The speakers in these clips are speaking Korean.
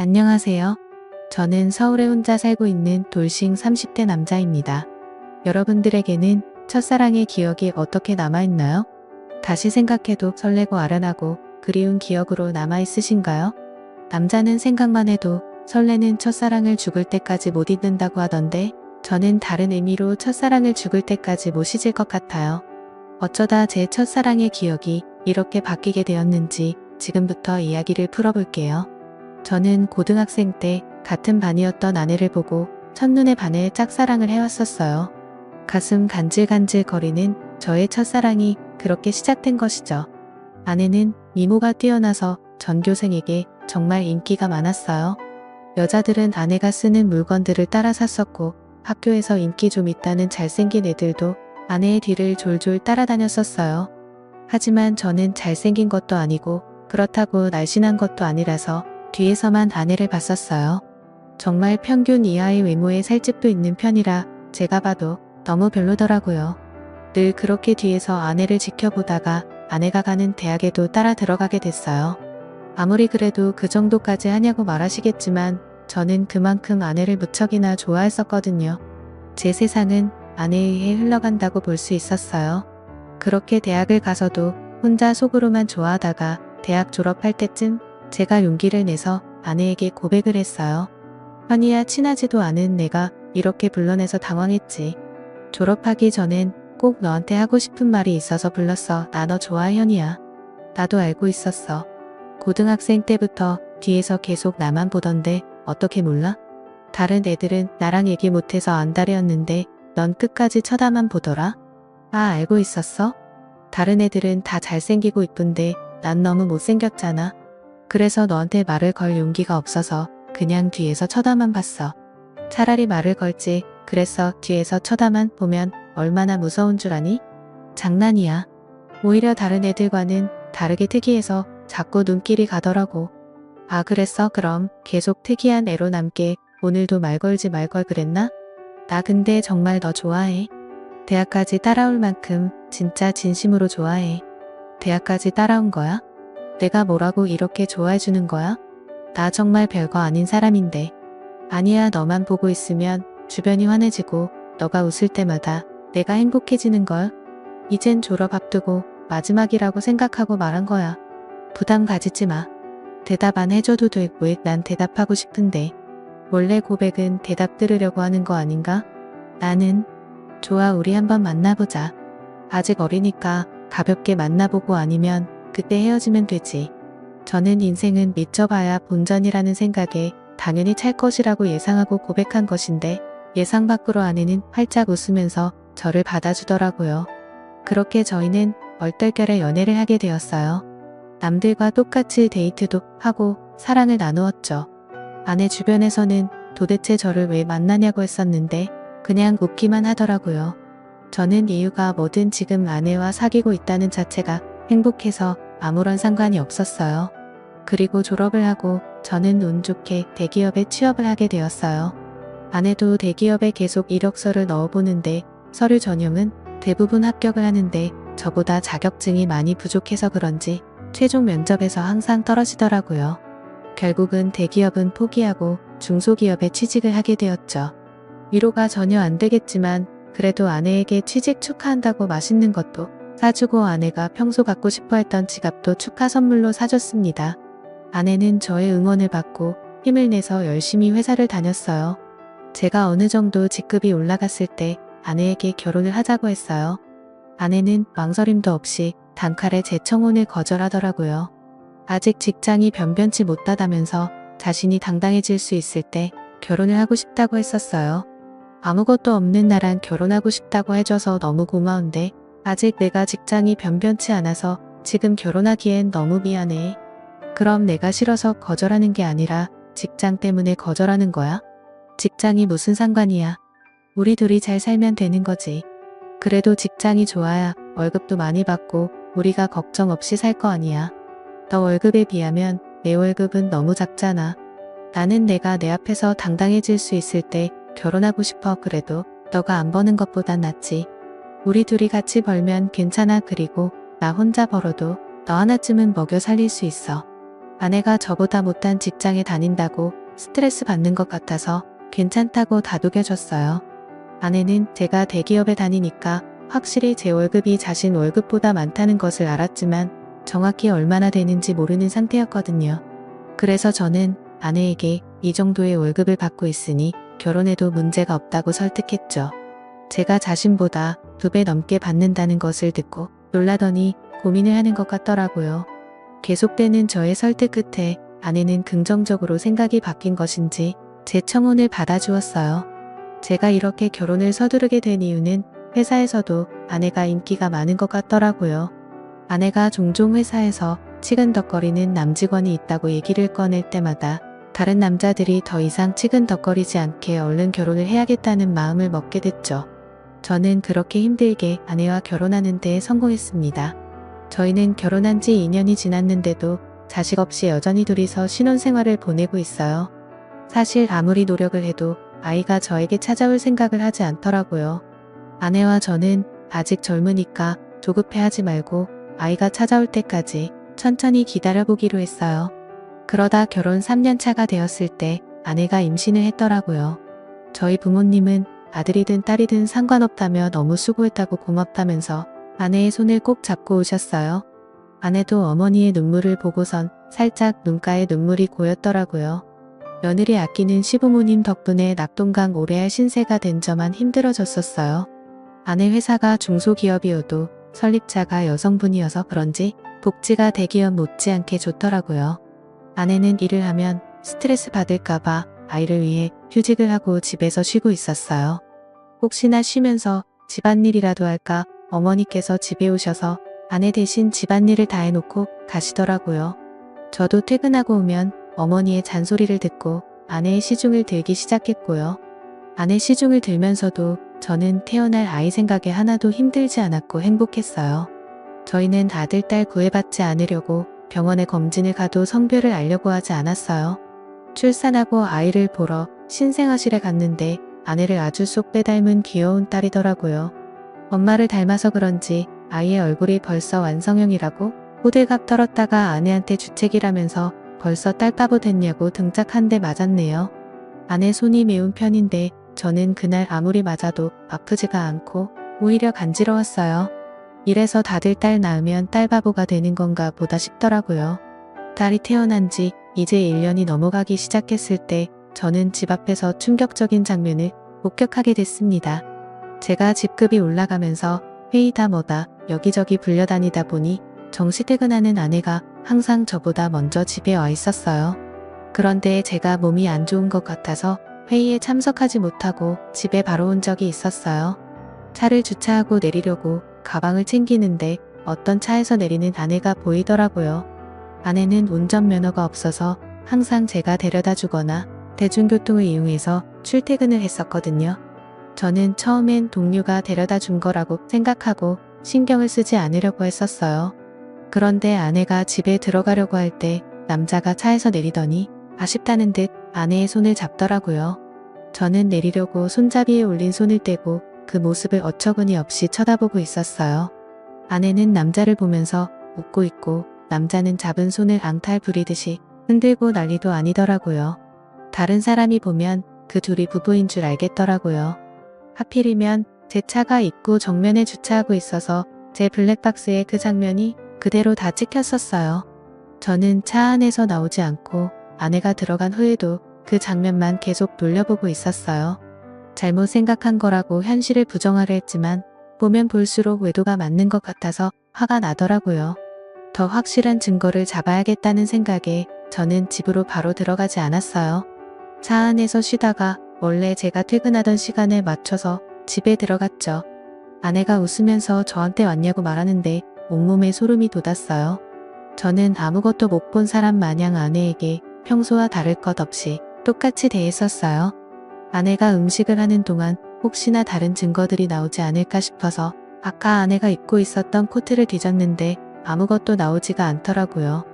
안녕하세요. 저는 서울에 혼자 살고 있는 돌싱 30대 남자입니다. 여러분들에게는 첫사랑의 기억이 어떻게 남아있나요? 다시 생각해도 설레고 아련하고 그리운 기억으로 남아있으신가요? 남자는 생각만 해도 설레는 첫사랑을 죽을 때까지 못 잊는다고 하던데 저는 다른 의미로 첫사랑을 죽을 때까지 못 잊을 것 같아요. 어쩌다 제 첫사랑의 기억이 이렇게 바뀌게 되었는지 지금부터 이야기를 풀어볼게요. 저는 고등학생 때 같은 반이었던 아내를 보고 첫눈에 반해 짝사랑을 해왔었어요. 가슴 간질간질 거리는 저의 첫사랑이 그렇게 시작된 것이죠. 아내는 미모가 뛰어나서 전교생에게 정말 인기가 많았어요. 여자들은 아내가 쓰는 물건들을 따라 샀었고 학교에서 인기 좀 있다는 잘생긴 애들도 아내의 뒤를 졸졸 따라다녔었어요. 하지만 저는 잘생긴 것도 아니고 그렇다고 날씬한 것도 아니라서 뒤에서만 아내를 봤었어요. 정말 평균 이하의 외모에 살집도 있는 편이라 제가 봐도 너무 별로더라고요. 늘 그렇게 뒤에서 아내를 지켜보다가 아내가 가는 대학에도 따라 들어가게 됐어요. 아무리 그래도 그 정도까지 하냐고 말하시겠지만 저는 그만큼 아내를 무척이나 좋아했었거든요. 제 세상은 아내에 의해 흘러간다고 볼 수 있었어요. 그렇게 대학을 가서도 혼자 속으로만 좋아하다가 대학 졸업할 때쯤 제가 용기를 내서 아내에게 고백을 했어요. 현이야 친하지도 않은 내가 이렇게 불러내서 당황했지. 졸업하기 전엔 꼭 너한테 하고 싶은 말이 있어서 불렀어. 나 너 좋아해 현이야. 나도 알고 있었어. 고등학생 때부터 뒤에서 계속 나만 보던데 어떻게 몰라? 다른 애들은 나랑 얘기 못해서 안달이었는데 넌 끝까지 쳐다만 보더라. 아 알고 있었어? 다른 애들은 다 잘생기고 이쁜데 난 너무 못생겼잖아. 그래서 너한테 말을 걸 용기가 없어서 그냥 뒤에서 쳐다만 봤어. 차라리 말을 걸지 그래서 뒤에서 쳐다만 보면 얼마나 무서운 줄 아니? 장난이야. 오히려 다른 애들과는 다르게 특이해서 자꾸 눈길이 가더라고. 아 그랬어 그럼 계속 특이한 애로 남게 오늘도 말 걸지 말 걸 그랬나? 나 근데 정말 너 좋아해. 대학까지 따라올 만큼 진짜 진심으로 좋아해. 대학까지 따라온 거야? 내가 뭐라고 이렇게 좋아해 주는 거야? 나 정말 별거 아닌 사람인데. 아니야, 너만 보고 있으면 주변이 환해지고 너가 웃을 때마다 내가 행복해지는 걸. 이젠 졸업 앞두고 마지막이라고 생각하고 말한 거야. 부담 가지지 마. 대답 안 해줘도 돼. 왜난 대답하고 싶은데. 원래 고백은 대답 들으려고 하는 거 아닌가? 나는 좋아, 우리 한번 만나보자. 아직 어리니까 가볍게 만나보고 아니면 그때 헤어지면 되지. 저는 인생은 미쳐봐야 본전이라는 생각에 당연히 찰 것이라고 예상하고 고백한 것인데 예상 밖으로 아내는 활짝 웃으면서 저를 받아주더라고요. 그렇게 저희는 얼떨결에 연애를 하게 되었어요. 남들과 똑같이 데이트도 하고 사랑을 나누었죠. 아내 주변에서는 도대체 저를 왜 만나냐고 했었는데 그냥 웃기만 하더라고요. 저는 이유가 뭐든 지금 아내와 사귀고 있다는 자체가 행복해서 아무런 상관이 없었어요. 그리고 졸업을 하고 저는 운 좋게 대기업에 취업을 하게 되었어요. 아내도 대기업에 계속 이력서를 넣어보는데 서류 전형은 대부분 합격을 하는데 저보다 자격증이 많이 부족해서 그런지 최종 면접에서 항상 떨어지더라고요. 결국은 대기업은 포기하고 중소기업에 취직을 하게 되었죠. 위로가 전혀 안 되겠지만 그래도 아내에게 취직 축하한다고 맛있는 것도 사주고 아내가 평소 갖고 싶어 했던 지갑도 축하 선물로 사줬습니다. 아내는 저의 응원을 받고 힘을 내서 열심히 회사를 다녔어요. 제가 어느 정도 직급이 올라갔을 때 아내에게 결혼을 하자고 했어요. 아내는 망설임도 없이 단칼에 제 청혼을 거절하더라고요. 아직 직장이 변변치 못하다면서 자신이 당당해질 수 있을 때 결혼을 하고 싶다고 했었어요. 아무것도 없는 나랑 결혼하고 싶다고 해줘서 너무 고마운데 아직 내가 직장이 변변치 않아서 지금 결혼하기엔 너무 미안해. 그럼 내가 싫어서 거절하는 게 아니라 직장 때문에 거절하는 거야? 직장이 무슨 상관이야. 우리 둘이 잘 살면 되는 거지. 그래도 직장이 좋아야 월급도 많이 받고 우리가 걱정 없이 살 거 아니야. 너 월급에 비하면 내 월급은 너무 작잖아. 나는 내가 내 앞에서 당당해질 수 있을 때 결혼하고 싶어 그래도 너가 안 버는 것보단 낫지. 우리 둘이 같이 벌면 괜찮아 그리고 나 혼자 벌어도 너 하나쯤은 먹여 살릴 수 있어. 아내가 저보다 못한 직장에 다닌다고 스트레스 받는 것 같아서 괜찮다고 다독여줬어요. 아내는 제가 대기업에 다니니까 확실히 제 월급이 자신 월급보다 많다는 것을 알았지만 정확히 얼마나 되는지 모르는 상태였거든요. 그래서 저는 아내에게 이 정도의 월급을 받고 있으니 결혼해도 문제가 없다고 설득했죠. 제가 자신보다 두 배 넘게 받는다는 것을 듣고 놀라더니 고민을 하는 것 같더라고요. 계속되는 저의 설득 끝에 아내는 긍정적으로 생각이 바뀐 것인지 제 청혼을 받아주었어요. 제가 이렇게 결혼을 서두르게 된 이유는 회사에서도 아내가 인기가 많은 것 같더라고요. 아내가 종종 회사에서 치근덕거리는 남직원이 있다고 얘기를 꺼낼 때마다 다른 남자들이 더 이상 치근덕거리지 않게 얼른 결혼을 해야겠다는 마음을 먹게 됐죠. 저는 그렇게 힘들게 아내와 결혼하는 데 성공했습니다. 저희는 결혼한 지 2년이 지났는데도 자식 없이 여전히 둘이서 신혼생활을 보내고 있어요. 사실 아무리 노력을 해도 아이가 저에게 찾아올 생각을 하지 않더라고요. 아내와 저는 아직 젊으니까 조급해하지 말고 아이가 찾아올 때까지 천천히 기다려보기로 했어요. 그러다 결혼 3년 차가 되었을 때 아내가 임신을 했더라고요. 저희 부모님은 아들이든 딸이든 상관없다며 너무 수고했다고 고맙다면서 아내의 손을 꼭 잡고 오셨어요. 아내도 어머니의 눈물을 보고선 살짝 눈가에 눈물이 고였더라고요. 며느리 아끼는 시부모님 덕분에 낙동강 오래할 신세가 된 저만 힘들어졌었어요. 아내 회사가 중소기업이어도 설립자가 여성분이어서 그런지 복지가 대기업 못지않게 좋더라고요. 아내는 일을 하면 스트레스 받을까봐 아이를 위해 휴직을 하고 집에서 쉬고 있었어요. 혹시나 쉬면서 집안일이라도 할까 어머니께서 집에 오셔서 아내 대신 집안일을 다 해놓고 가시더라고요. 저도 퇴근하고 오면 어머니의 잔소리를 듣고 아내의 시중을 들기 시작했고요. 아내 시중을 들면서도 저는 태어날 아이 생각에 하나도 힘들지 않았고 행복했어요. 저희는 아들, 딸 구애받지 않으려고 병원에 검진을 가도 성별을 알려고 하지 않았어요. 출산하고 아이를 보러 신생아실에 갔는데 아내를 아주 쏙 빼닮은 귀여운 딸이더라고요. 엄마를 닮아서 그런지 아이의 얼굴이 벌써 완성형이라고 호들갑 떨었다가 아내한테 주책이라면서 벌써 딸바보 됐냐고 등짝 한 대 맞았네요. 아내 손이 매운 편인데 저는 그날 아무리 맞아도 아프지가 않고 오히려 간지러웠어요. 이래서 다들 딸 낳으면 딸바보가 되는 건가 보다 싶더라고요. 딸이 태어난 지 이제 1년이 넘어가기 시작했을 때 저는 집 앞에서 충격적인 장면을 목격하게 됐습니다. 제가 집급이 올라가면서 회의다 뭐다 여기저기 불려다니다 보니 정시 퇴근하는 아내가 항상 저보다 먼저 집에 와 있었어요. 그런데 제가 몸이 안 좋은 것 같아서 회의에 참석하지 못하고 집에 바로 온 적이 있었어요. 차를 주차하고 내리려고 가방을 챙기는데 어떤 차에서 내리는 아내가 보이더라고요. 아내는 운전면허가 없어서 항상 제가 데려다 주거나 대중교통을 이용해서 출퇴근을 했었거든요. 저는 처음엔 동료가 데려다 준 거라고 생각하고 신경을 쓰지 않으려고 했었어요. 그런데 아내가 집에 들어가려고 할 때 남자가 차에서 내리더니 아쉽다는 듯 아내의 손을 잡더라고요. 저는 내리려고 손잡이에 올린 손을 떼고 그 모습을 어처구니 없이 쳐다보고 있었어요. 아내는 남자를 보면서 웃고 있고 남자는 잡은 손을 앙탈 부리듯이 흔들고 난리도 아니더라고요. 다른 사람이 보면 그 둘이 부부인 줄 알겠더라고요. 하필이면 제 차가 입구 정면에 주차하고 있어서 제 블랙박스에 그 장면이 그대로 다 찍혔었어요. 저는 차 안에서 나오지 않고 아내가 들어간 후에도 그 장면만 계속 돌려보고 있었어요. 잘못 생각한 거라고 현실을 부정하려 했지만 보면 볼수록 외도가 맞는 것 같아서 화가 나더라고요. 더 확실한 증거를 잡아야겠다는 생각에 저는 집으로 바로 들어가지 않았어요. 차 안에서 쉬다가 원래 제가 퇴근하던 시간에 맞춰서 집에 들어갔죠. 아내가 웃으면서 저한테 왔냐고 말하는데 온몸에 소름이 돋았어요. 저는 아무것도 못 본 사람 마냥 아내에게 평소와 다를 것 없이 똑같이 대했었어요. 아내가 음식을 하는 동안 혹시나 다른 증거들이 나오지 않을까 싶어서 아까 아내가 입고 있었던 코트를 뒤졌는데 아무것도 나오지가 않더라고요.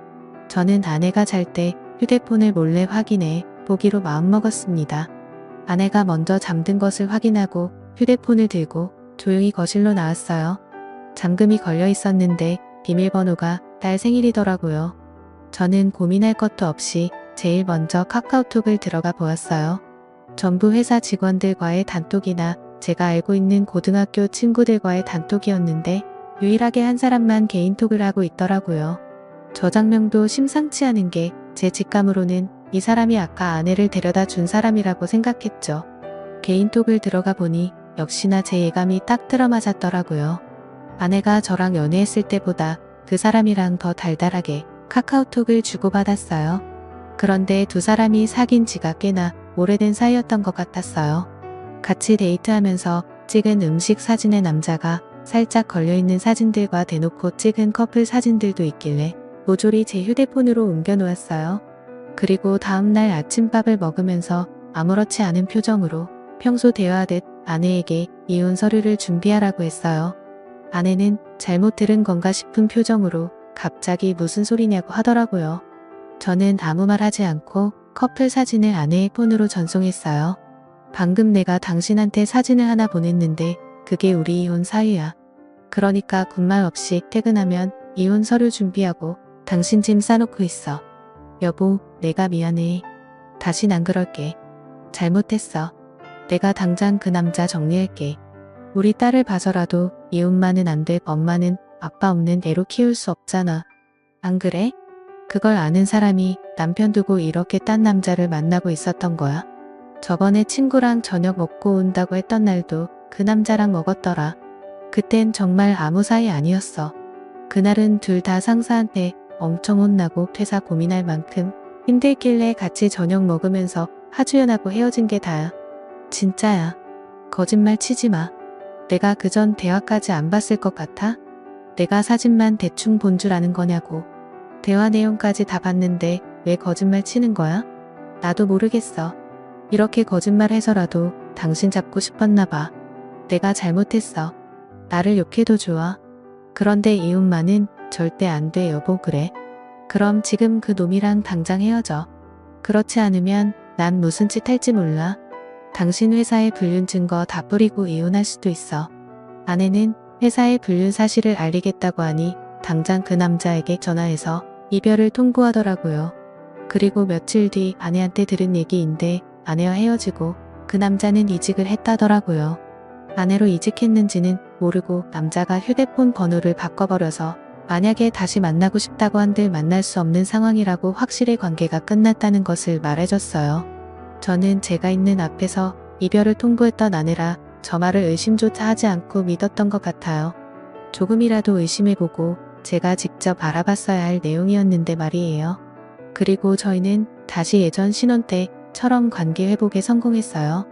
저는 아내가 잘 때 휴대폰을 몰래 확인해 보기로 마음먹었습니다. 아내가 먼저 잠든 것을 확인하고 휴대폰을 들고 조용히 거실로 나왔어요. 잠금이 걸려 있었는데 비밀번호가 딸 생일이더라고요. 저는 고민할 것도 없이 제일 먼저 카카오톡을 들어가 보았어요. 전부 회사 직원들과의 단톡이나 제가 알고 있는 고등학교 친구들과의 단톡이었는데 유일하게 한 사람만 개인톡을 하고 있더라고요. 저장명도 심상치 않은 게 제 직감으로는 이 사람이 아까 아내를 데려다 준 사람이라고 생각했죠. 개인톡을 들어가 보니 역시나 제 예감이 딱 들어맞았더라고요. 아내가 저랑 연애했을 때보다 그 사람이랑 더 달달하게 카카오톡을 주고받았어요. 그런데 두 사람이 사귄 지가 꽤나 오래된 사이였던 것 같았어요. 같이 데이트하면서 찍은 음식 사진의 남자가 살짝 걸려있는 사진들과 대놓고 찍은 커플 사진들도 있길래 모조리 제 휴대폰으로 옮겨놓았어요. 그리고 다음날 아침밥을 먹으면서 아무렇지 않은 표정으로 평소 대화하듯 아내에게 이혼 서류를 준비하라고 했어요. 아내는 잘못 들은 건가 싶은 표정으로 갑자기 무슨 소리냐고 하더라고요. 저는 아무 말 하지 않고 커플 사진을 아내의 폰으로 전송했어요. 방금 내가 당신한테 사진을 하나 보냈는데 그게 우리 이혼 사유야. 그러니까 군말 없이 퇴근하면 이혼 서류 준비하고 당신 짐 싸놓고 있어. 여보, 내가 미안해. 다신 안 그럴게. 잘못했어. 내가 당장 그 남자 정리할게. 우리 딸을 봐서라도 이혼만은 안 돼. 엄마는 아빠 없는 애로 키울 수 없잖아. 안 그래? 그걸 아는 사람이 남편 두고 이렇게 딴 남자를 만나고 있었던 거야. 저번에 친구랑 저녁 먹고 온다고 했던 날도 그 남자랑 먹었더라. 그땐 정말 아무 사이 아니었어. 그날은 둘 다 상사한테 엄청 혼나고 퇴사 고민할 만큼 힘들길래 같이 저녁 먹으면서 하주연하고 헤어진 게 다야. 진짜야. 거짓말 치지 마. 내가 그전 대화까지 안 봤을 것 같아? 내가 사진만 대충 본 줄 아는 거냐고. 대화 내용까지 다 봤는데 왜 거짓말 치는 거야? 나도 모르겠어. 이렇게 거짓말 해서라도 당신 잡고 싶었나 봐. 내가 잘못했어. 나를 욕해도 좋아. 그런데 이혼만은 절대 안 돼 여보 그래. 그럼 지금 그 놈이랑 당장 헤어져. 그렇지 않으면 난 무슨 짓 할지 몰라. 당신 회사에 불륜 증거 다 뿌리고 이혼할 수도 있어. 아내는 회사에 불륜 사실을 알리겠다고 하니 당장 그 남자에게 전화해서 이별을 통보하더라고요. 그리고 며칠 뒤 아내한테 들은 얘기인데 아내와 헤어지고 그 남자는 이직을 했다더라고요. 아내로 이직했는지는 모르고 남자가 휴대폰 번호를 바꿔버려서 만약에 다시 만나고 싶다고 한들 만날 수 없는 상황이라고 확실히 관계가 끝났다는 것을 말해줬어요. 저는 제가 있는 앞에서 이별을 통보했던 아내라 저 말을 의심조차 하지 않고 믿었던 것 같아요. 조금이라도 의심해보고 제가 직접 알아봤어야 할 내용이었는데 말이에요. 그리고 저희는 다시 예전 신혼 때처럼 관계 회복에 성공했어요.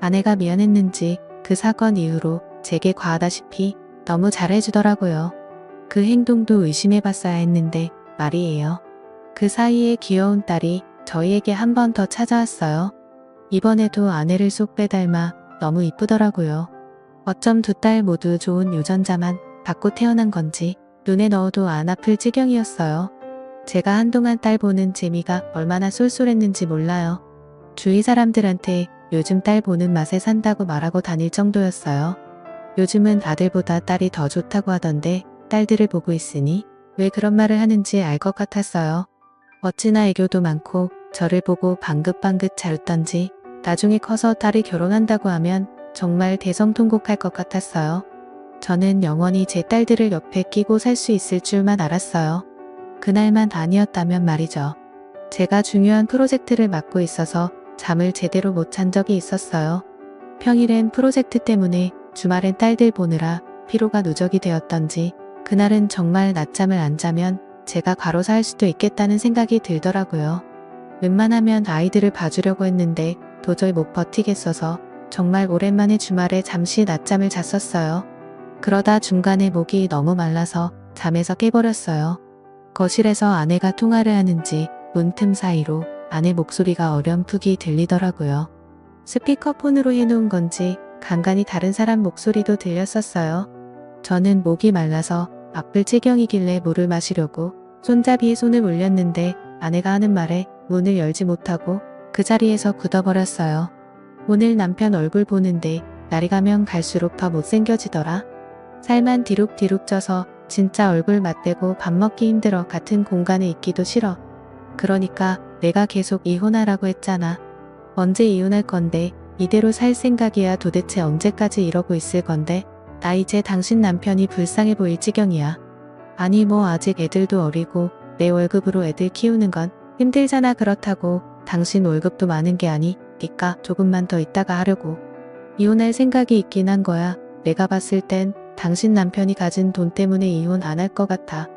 아내가 미안했는지 그 사건 이후로 제게 과하다시피 너무 잘해주더라고요. 그 행동도 의심해봤어야 했는데 말이에요. 그 사이에 귀여운 딸이 저희에게 한 번 더 찾아왔어요. 이번에도 아내를 쏙 빼닮아 너무 이쁘더라고요. 어쩜 두 딸 모두 좋은 유전자만 받고 태어난 건지 눈에 넣어도 안 아플 지경이었어요. 제가 한동안 딸 보는 재미가 얼마나 쏠쏠했는지 몰라요. 주위 사람들한테 요즘 딸 보는 맛에 산다고 말하고 다닐 정도였어요. 요즘은 아들보다 딸이 더 좋다고 하던데 딸들을 보고 있으니 왜 그런 말을 하는지 알 것 같았어요. 어찌나 애교도 많고 저를 보고 방긋방긋 잘 웃던지 나중에 커서 딸이 결혼한다고 하면 정말 대성통곡할 것 같았어요. 저는 영원히 제 딸들을 옆에 끼고 살 수 있을 줄만 알았어요. 그날만 아니었다면 말이죠. 제가 중요한 프로젝트를 맡고 있어서 잠을 제대로 못 잔 적이 있었어요. 평일엔 프로젝트 때문에 주말엔 딸들 보느라 피로가 누적이 되었던지 그날은 정말 낮잠을 안 자면 제가 과로사 할 수도 있겠다는 생각이 들더라고요. 웬만하면 아이들을 봐주려고 했는데 도저히 못 버티겠어서 정말 오랜만에 주말에 잠시 낮잠을 잤었어요. 그러다 중간에 목이 너무 말라서 잠에서 깨버렸어요. 거실에서 아내가 통화를 하는지 문틈 사이로 아내 목소리가 어렴풋이 들리더라고요. 스피커폰으로 해놓은 건지 간간히 다른 사람 목소리도 들렸었어요. 저는 목이 말라서 아플 지경이길래 물을 마시려고 손잡이에 손을 올렸는데 아내가 하는 말에 문을 열지 못하고 그 자리에서 굳어버렸어요. 오늘 남편 얼굴 보는데 날이 가면 갈수록 더 못생겨지더라. 살만 뒤룩뒤룩 쪄서 진짜 얼굴 맞대고 밥 먹기 힘들어 같은 공간에 있기도 싫어. 그러니까 내가 계속 이혼하라고 했잖아. 언제 이혼할 건데 이대로 살 생각이야 도대체 언제까지 이러고 있을 건데 나 이제 당신 남편이 불쌍해 보일 지경이야. 아니 뭐 아직 애들도 어리고 내 월급으로 애들 키우는 건 힘들잖아 그렇다고 당신 월급도 많은 게 아니니까 조금만 더 있다가 하려고. 이혼할 생각이 있긴 한 거야. 내가 봤을 땐 당신 남편이 가진 돈 때문에 이혼 안 할 것 같아.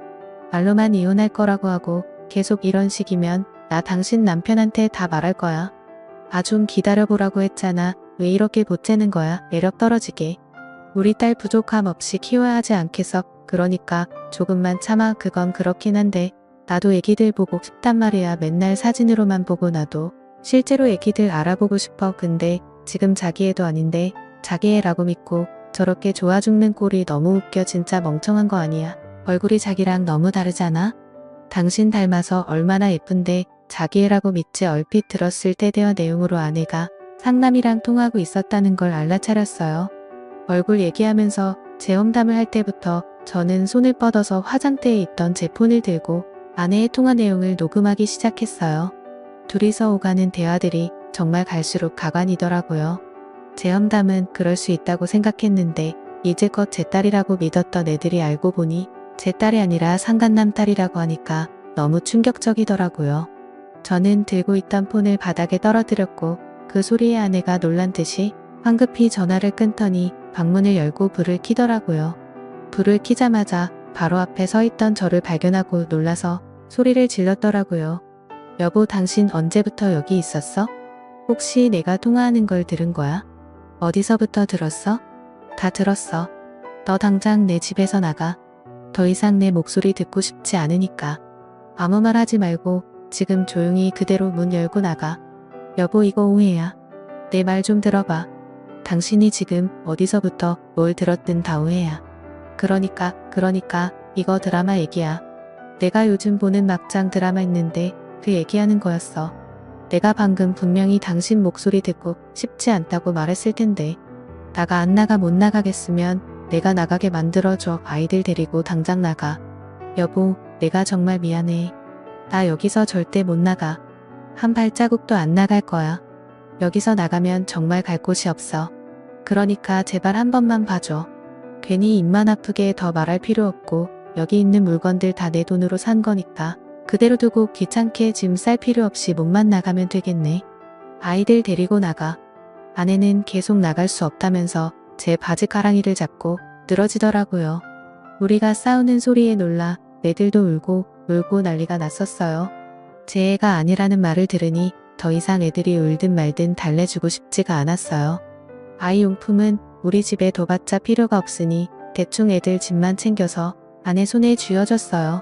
말로만 이혼할 거라고 하고 계속 이런 식이면 나 당신 남편한테 다 말할 거야. 아 좀 기다려보라고 했잖아. 왜 이렇게 보채는 거야? 매력 떨어지게. 우리 딸 부족함 없이 키워야 하지 않겠어. 그러니까 조금만 참아. 그건 그렇긴 한데 나도 애기들 보고 싶단 말이야. 맨날 사진으로만 보고 나도 실제로 애기들 알아보고 싶어. 근데 지금 자기 애도 아닌데 자기 애라고 믿고 저렇게 좋아 죽는 꼴이 너무 웃겨. 진짜 멍청한 거 아니야. 얼굴이 자기랑 너무 다르잖아. 당신 닮아서 얼마나 예쁜데 자기 애라고 믿지 얼핏 들었을 때 대화 내용으로 아내가 상남이랑 통하고 있었다는 걸 알라차렸어요. 얼굴 얘기하면서 제 험담을 할 때부터 저는 손을 뻗어서 화장대에 있던 제 폰을 들고 아내의 통화 내용을 녹음하기 시작했어요. 둘이서 오가는 대화들이 정말 갈수록 가관이더라고요. 제 험담은 그럴 수 있다고 생각했는데 이제껏 제 딸이라고 믿었던 애들이 알고 보니 제 딸이 아니라 상간남 딸이라고 하니까 너무 충격적이더라고요. 저는 들고 있던 폰을 바닥에 떨어뜨렸고 그 소리에 아내가 놀란 듯이 황급히 전화를 끊더니 방문을 열고 불을 켜더라고요. 불을 켜자마자 바로 앞에 서 있던 저를 발견하고 놀라서 소리를 질렀더라고요. 여보, 당신 언제부터 여기 있었어? 혹시 내가 통화하는 걸 들은 거야? 어디서부터 들었어? 다 들었어. 너 당장 내 집에서 나가. 더 이상 내 목소리 듣고 싶지 않으니까. 아무 말 하지 말고 지금 조용히 그대로 문 열고 나가. 여보 이거 오해야. 내 말 좀 들어봐. 당신이 지금 어디서부터 뭘 들었든 다 오해야. 그러니까 그러니까 이거 드라마 얘기야. 내가 요즘 보는 막장 드라마 있는데 그 얘기하는 거였어. 내가 방금 분명히 당신 목소리 듣고 싶지 않다고 말했을 텐데. 나가 안 나가 못 나가겠으면 내가 나가게 만들어줘. 아이들 데리고 당장 나가. 여보, 내가 정말 미안해. 나 여기서 절대 못 나가. 한 발자국도 안 나갈 거야. 여기서 나가면 정말 갈 곳이 없어. 그러니까 제발 한 번만 봐줘. 괜히 입만 아프게 더 말할 필요 없고 여기 있는 물건들 다 내 돈으로 산 거니까 그대로 두고 귀찮게 짐 쌀 필요 없이 몸만 나가면 되겠네. 아이들 데리고 나가. 아내는 계속 나갈 수 없다면서 제 바지 가랑이를 잡고 늘어지더라고요. 우리가 싸우는 소리에 놀라 애들도 울고 울고 난리가 났었어요. 제 애가 아니라는 말을 들으니 더 이상 애들이 울든 말든 달래주고 싶지가 않았어요. 아이 용품은 우리 집에 둬봤자 필요가 없으니 대충 애들 집만 챙겨서 아내 손에 쥐어줬어요.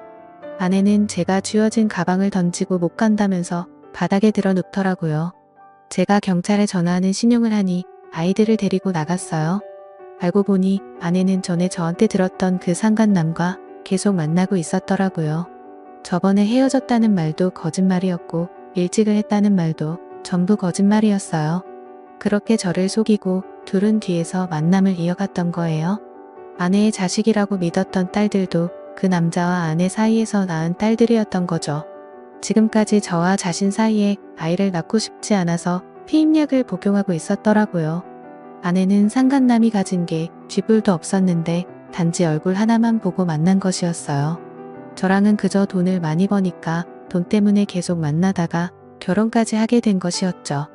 아내는 제가 쥐어진 가방을 던지고 못 간다면서 바닥에 들어 눕더라고요. 제가 경찰에 전화하는 신용을 하니 아이들을 데리고 나갔어요. 알고 보니 아내는 전에 저한테 들었던 그 상간남과 계속 만나고 있었더라고요. 저번에 헤어졌다는 말도 거짓말이었고 일찍을 했다는 말도 전부 거짓말이었어요. 그렇게 저를 속이고 둘은 뒤에서 만남을 이어갔던 거예요. 아내의 자식이라고 믿었던 딸들도 그 남자와 아내 사이에서 낳은 딸들이었던 거죠. 지금까지 저와 자신 사이에 아이를 낳고 싶지 않아서 피임약을 복용하고 있었더라고요. 아내는 상간남이 가진 게 쥐뿔도 없었는데 단지 얼굴 하나만 보고 만난 것이었어요. 저랑은 그저 돈을 많이 버니까 돈 때문에 계속 만나다가 결혼까지 하게 된 것이었죠.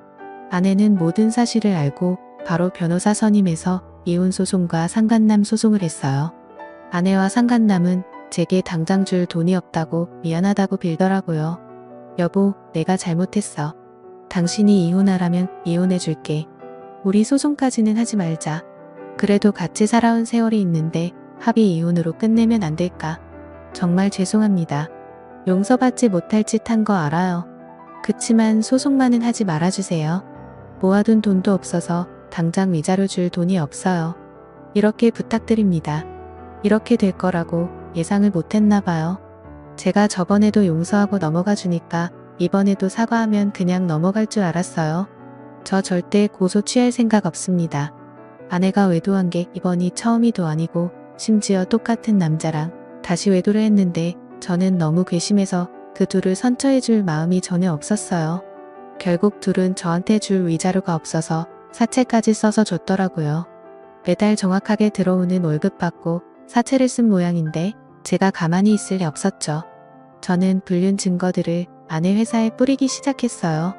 아내는 모든 사실을 알고 바로 변호사 선임해서 이혼 소송과 상간남 소송을 했어요. 아내와 상간남은 제게 당장 줄 돈이 없다고 미안하다고 빌더라고요. 여보, 내가 잘못했어. 당신이 이혼하라면 이혼해 줄게. 우리 소송까지는 하지 말자. 그래도 같이 살아온 세월이 있는데 합의 이혼으로 끝내면 안 될까? 정말 죄송합니다. 용서받지 못할 짓 한 거 알아요. 그치만 소송만은 하지 말아주세요. 모아둔 돈도 없어서 당장 위자료 줄 돈이 없어요. 이렇게 부탁드립니다. 이렇게 될 거라고 예상을 못했나 봐요. 제가 저번에도 용서하고 넘어가 주니까 이번에도 사과하면 그냥 넘어갈 줄 알았어요. 저 절대 고소 취할 생각 없습니다. 아내가 외도한 게 이번이 처음이도 아니고 심지어 똑같은 남자랑 다시 외도를 했는데 저는 너무 괘씸해서 그 둘을 선처해 줄 마음이 전혀 없었어요. 결국 둘은 저한테 줄 위자료가 없어서 사채까지 써서 줬더라고요. 매달 정확하게 들어오는 월급 받고 사채를 쓴 모양인데 제가 가만히 있을 리 없었죠. 저는 불륜 증거들을 아내 회사에 뿌리기 시작했어요.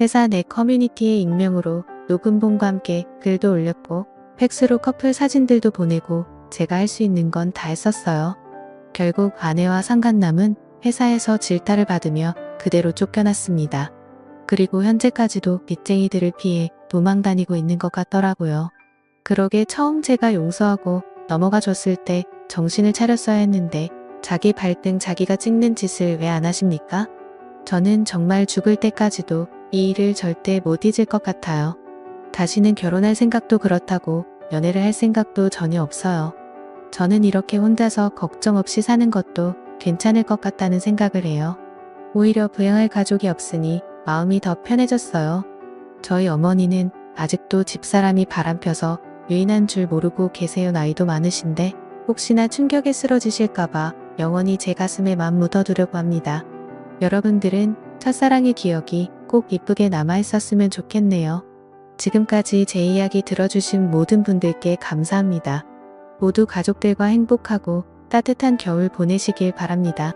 회사 내 커뮤니티에 익명으로 녹음본과 함께 글도 올렸고 팩스로 커플 사진들도 보내고 제가 할 수 있는 건 다 했었어요. 결국 아내와 상간남은 회사에서 질타를 받으며 그대로 쫓겨났습니다. 그리고 현재까지도 빚쟁이들을 피해 도망 다니고 있는 것 같더라고요. 그러게 처음 제가 용서하고 넘어가 줬을 때 정신을 차렸어야 했는데 자기 발등 자기가 찍는 짓을 왜 안 하십니까? 저는 정말 죽을 때까지도 이 일을 절대 못 잊을 것 같아요. 다시는 결혼할 생각도 그렇다고 연애를 할 생각도 전혀 없어요. 저는 이렇게 혼자서 걱정 없이 사는 것도 괜찮을 것 같다는 생각을 해요. 오히려 부양할 가족이 없으니 마음이 더 편해졌어요. 저희 어머니는 아직도 집사람이 바람펴서 유인한 줄 모르고 계세요. 나이도 많으신데 혹시나 충격에 쓰러지실까봐 영원히 제 가슴에 맘 묻어두려고 합니다. 여러분들은 첫사랑의 기억이 꼭 이쁘게 남아 있었으면 좋겠네요. 지금까지 제 이야기 들어주신 모든 분들께 감사합니다. 모두 가족들과 행복하고 따뜻한 겨울 보내시길 바랍니다.